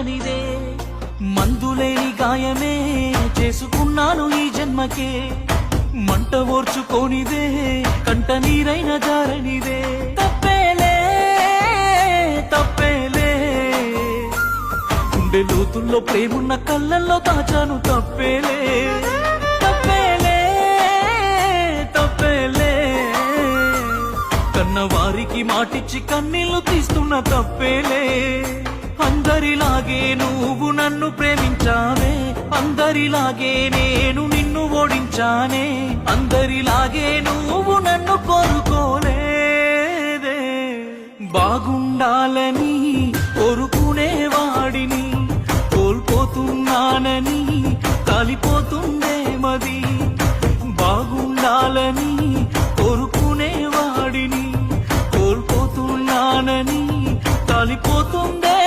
నిదే మందులేని గాయమే చేసుకున్నాను ఈ జన్మకే. మంట ఓర్చుకోనిదే కంట నీరైన జారనిదే. తప్పేలే తప్పేలే. గుండె లోతుల్లో ప్రేమున్న కళ్ళల్లో దాచాను తప్పేలే. తప్పేలే తప్పేలే. కన్న వారికి మాటిచ్చి కన్నీళ్ళు తీస్తున్న తప్పేలే. అందరిలాగే నువ్వు నన్ను ప్రేమించావే. అందరిలాగే నేను నిన్ను ఓడించానే. అందరిలాగే నువ్వు నన్ను కోరుకోలేదే. బాగుండాలని కోరుకునేవాడిని కోల్పోతున్నానని కాలిపోతుందేమది బాగుండాలని కోరుకునేవాడిని కోల్పోతున్నానని కలిపోతుండే